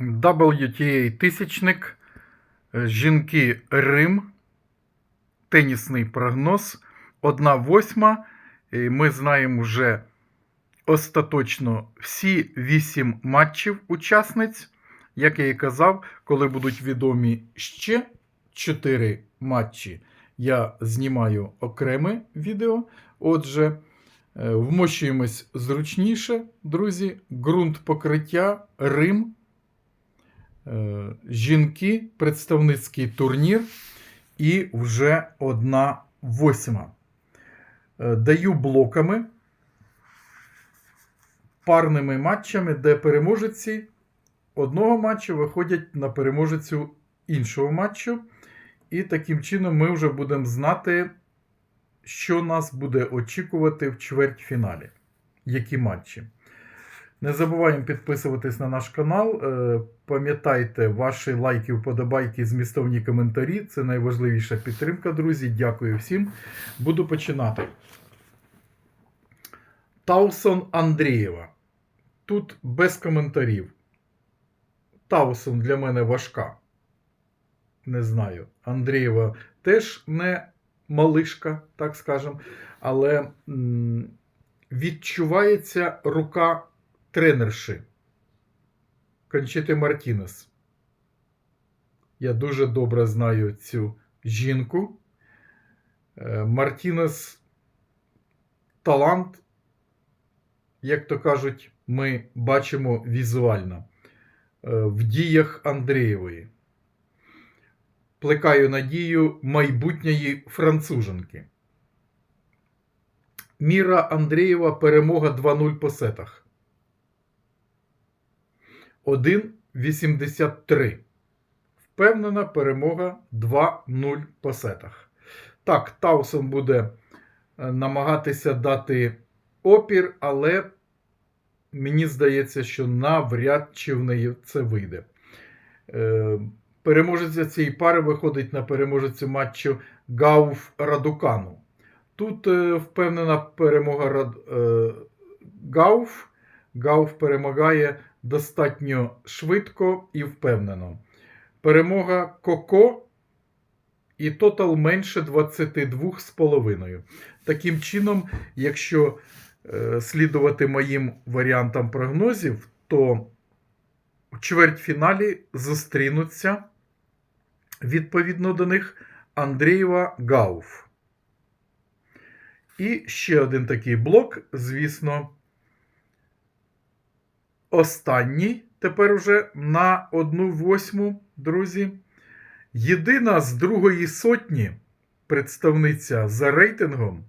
WTA тисячник, е, жінки Рим, тенісний прогноз, 1 восьма. Ми знаємо вже остаточно всі 8 матчів учасниць. Як я і казав, коли будуть відомі ще 4 матчі, я знімаю окреме відео. Отже, е, вмощуємось зручніше, друзі. Ґрунт покриття, Рим, жінки, представницький турнір і вже одна восьма. Е, Даю блоками, парними матчами, де переможеці одного матчу виходять на переможецю іншого матчу. І таким чином ми вже будемо знати, що нас буде очікувати в чвертьфіналі. Які матчі. Не забуваємо підписуватись на наш канал. Е, Пам'ятайте, ваші лайки, вподобайки, змістовні коментарі. Це найважливіша підтримка, друзі. Дякую всім. Буду починати. Таусон Андрієва. Тут без коментарів. Таусон для мене важка. Не знаю. Андрієва теж не малишка, так скажемо. Але м, відчувається рука тренерши Кончити Мартінес. Я дуже добре знаю цю жінку. Е, Мартінес талант, як то кажуть, ми бачимо візуально е, в діях Андрієвої. Плекаю надію майбутньої француженки. Міра Андрієва перемога 2-0 по сетах. 1,83. Впевнена перемога 2-0 по сетах. Так, Таусон буде е, намагатися дати опір, але мені здається, що навряд чи в неї це вийде. Е, Переможеця цієї пари виходить на переможецю матчу Гауф Радукану. Тут е, впевнена перемога Гауф. Гауф перемагає достатньо швидко і впевнено. Перемога Коко і тотал менше 22,5. Таким чином, якщо е, слідувати моїм варіантам прогнозів, то у чвертьфіналі зустрінуться відповідно до них Андрієва Гауф. І ще один такий блок, звісно, останній тепер уже на одну восьму, друзі. Єдина з другої сотні представниця за рейтингом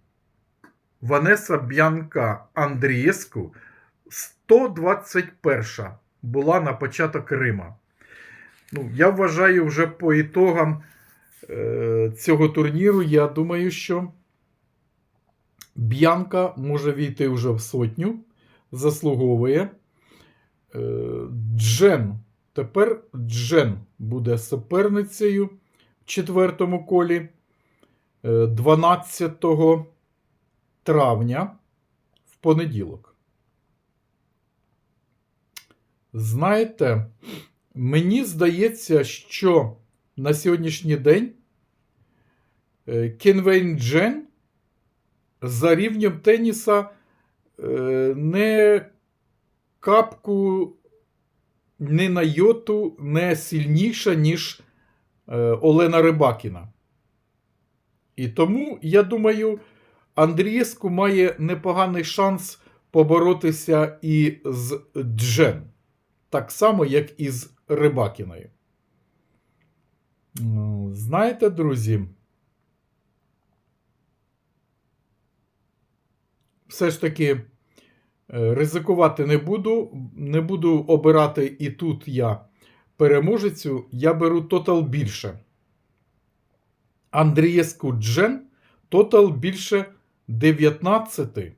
Ванеса Б'янка Андрієску 121 була на початок Рима. Ну, Я вважаю, вже по ітогам е, цього турніру, я думаю, що Б'янка може війти вже в сотню, заслуговує. Е, Джен. Тепер Джен буде суперницею в четвертому колі е, 12 травня в понеділок. Знаєте, мені здається, що на сьогоднішній день е, Кенвейн Джен за рівнем теніса е, не капку, не на йоту не сильніша, ніж е, Олена Рибакіна. І тому, я думаю, Андрієску має непоганий шанс поборотися і з Джен. Так само, як і з Рибакіною. Ну, Знаєте, друзі, все ж таки ризикувати не буду. Не буду обирати і тут я переможецю. Я беру тотал більше. Андрієску Джен тотал більше 19.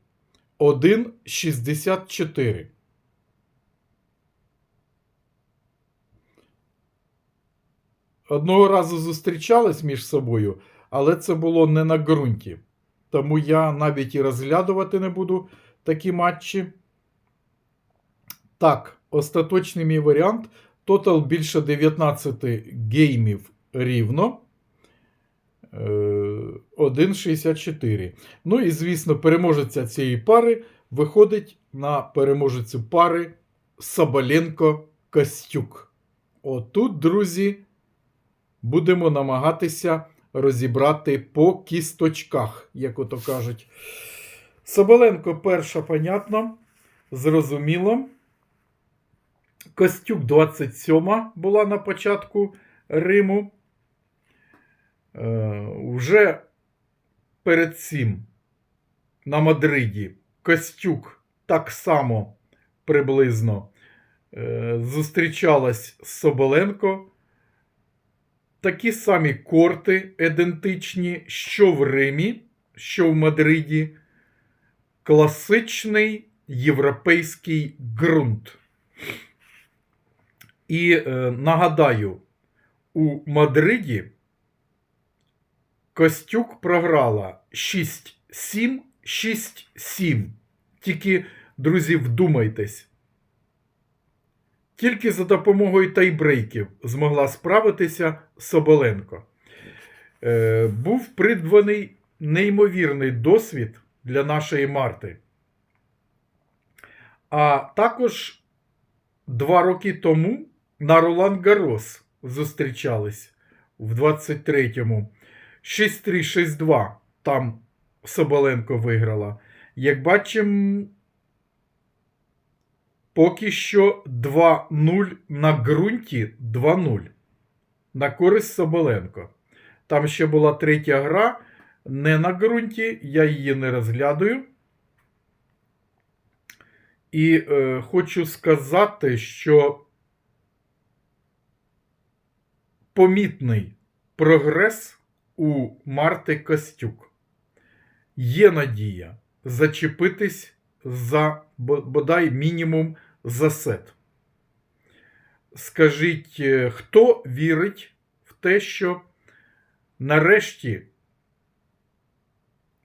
1,64. Одного разу зустрічались між собою, але це було не на ґрунті. Тому я навіть і розглядувати не буду такі матчі. Так, остаточний мій варіант Тотал більше 19 геймів рівно. Е, 1,64. Ну і, звісно, переможеця цієї пари виходить на переможецю пари Соболенко Костюк. Отут, друзі, будемо намагатися розібрати по кісточках, як ото кажуть. Соболенко перша, понятно, зрозуміло. Костюк 27 була на початку Риму. Е, вже перед цим на Мадриді Костюк так само приблизно е, зустрічалась з Соболенко. Такі самі корти ідентичні, що в Римі, що в Мадриді. Класичний європейський ґрунт. І е, нагадаю, у Мадриді Костюк програла 6-7, 6-7. Тільки, друзі, вдумайтесь. Тільки за допомогою тайбрейків змогла справитися Соболенко. Е, був придбаний неймовірний досвід для нашої Марти. А також два роки тому на Ролан Гарос зустрічались в 23-му. 6-3-6-2 там Соболенко виграла. Як бачимо, поки що 2-0 на ґрунті 2-0 на користь Соболенко. Там ще була третя гра, не на ґрунті, я її не розглядаю. І е, хочу сказати, що помітний прогрес у Марти Костюк. Є надія зачепитись за бодай мінімум за сет. Скажіть, е, хто вірить в те, що нарешті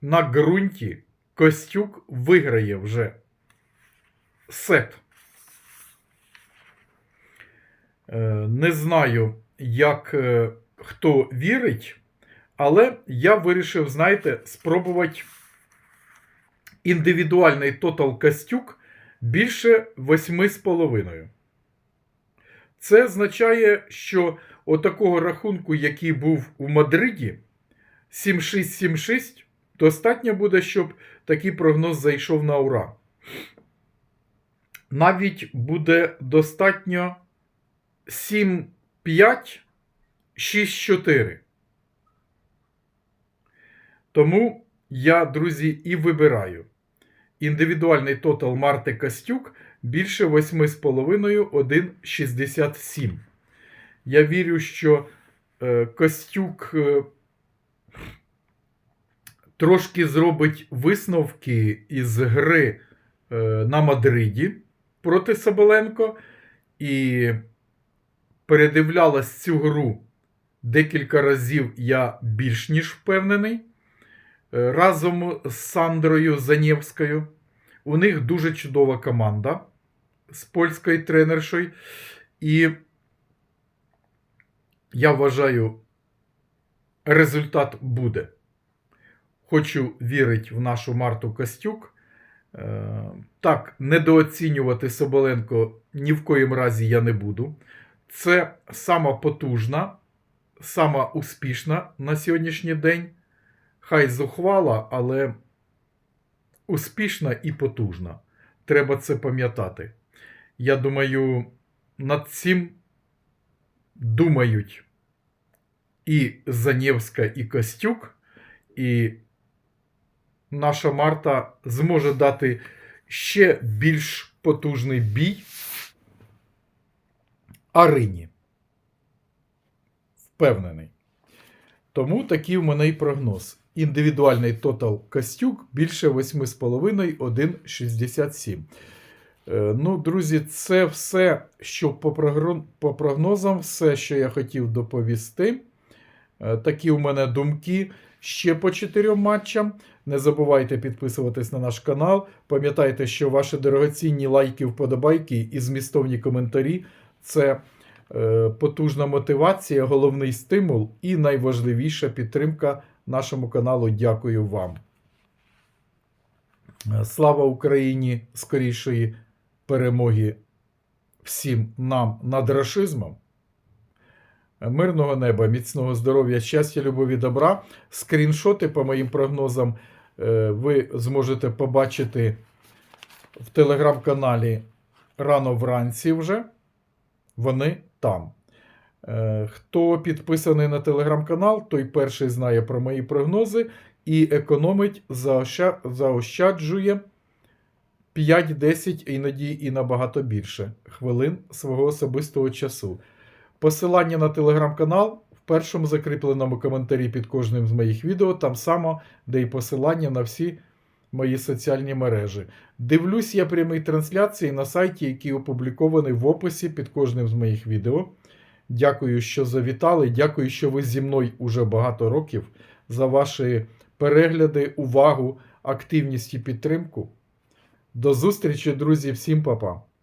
на ґрунті Костюк виграє вже сет? Е, Не знаю, як е, хто вірить, але я вирішив, знаєте, спробувати індивідуальний тотал Костюк більше 8,5. Це означає, що отакого рахунку, який був у Мадриді, 7-6-7-6, достатньо буде, щоб такий прогноз зайшов на ура. Навіть буде достатньо 7-5, 6-4. Тому я, друзі, і вибираю. Індивідуальний тотал Марти Костюк більше 8,5 1,67. Я вірю, що е, Костюк е, трошки зробить висновки із гри е, на Мадриді проти Соболенко і передивлялась цю гру декілька разів я більш ніж впевнений. Е, Разом з Сандрою Занєвською. У них дуже чудова команда з польською тренершою. І я вважаю, результат буде. Хочу вірити в нашу Марту Костюк. Е, Так, недооцінювати Соболенко ні в коїм разі я не буду. Це сама потужна, сама успішна на сьогоднішній день. Хай зухвала, але успішна і потужна. Треба це пам'ятати. Я думаю, над цим думають і Занєвська, і Костюк, і наша Марта зможе дати ще більш потужний бій Арині. Впевнений. Тому такий в мене і прогноз. Індивідуальний тотал Костюк більше 8,5 1,67. Е, Ну, друзі, це все, що по прогнозам, все, що я хотів доповісти. Е, Такі у мене думки ще по чотирьом матчам. Не забувайте підписуватись на наш канал. Пам'ятайте, що ваші дорогоцінні лайки, вподобайки і змістовні коментарі це е, потужна мотивація, головний стимул і найважливіша підтримка нашому каналу. Дякую вам. Е, Слава Україні! Скорішої перемоги всім нам над рашизмом. Мирного неба, міцного здоров'я, щастя, любові, добра. Скріншоти, по моїм прогнозам, е, ви зможете побачити в телеграм-каналі рано вранці вже. Вони там. Е, Хто підписаний на телеграм-канал, той перший знає про мої прогнози і економить, заощаджує 5-10, іноді і набагато більше хвилин свого особистого часу. Посилання на телеграм-канал в першому закріпленому коментарі під кожним з моїх відео, там само, де і посилання на всі мої соціальні мережі. Дивлюсь я прямі трансляції на сайті, який опублікований в описі під кожним з моїх відео. Дякую, що завітали. Дякую, що ви зі мною уже багато років за ваші перегляди, увагу, активність і підтримку. До зустрічі, друзі, всім па-па!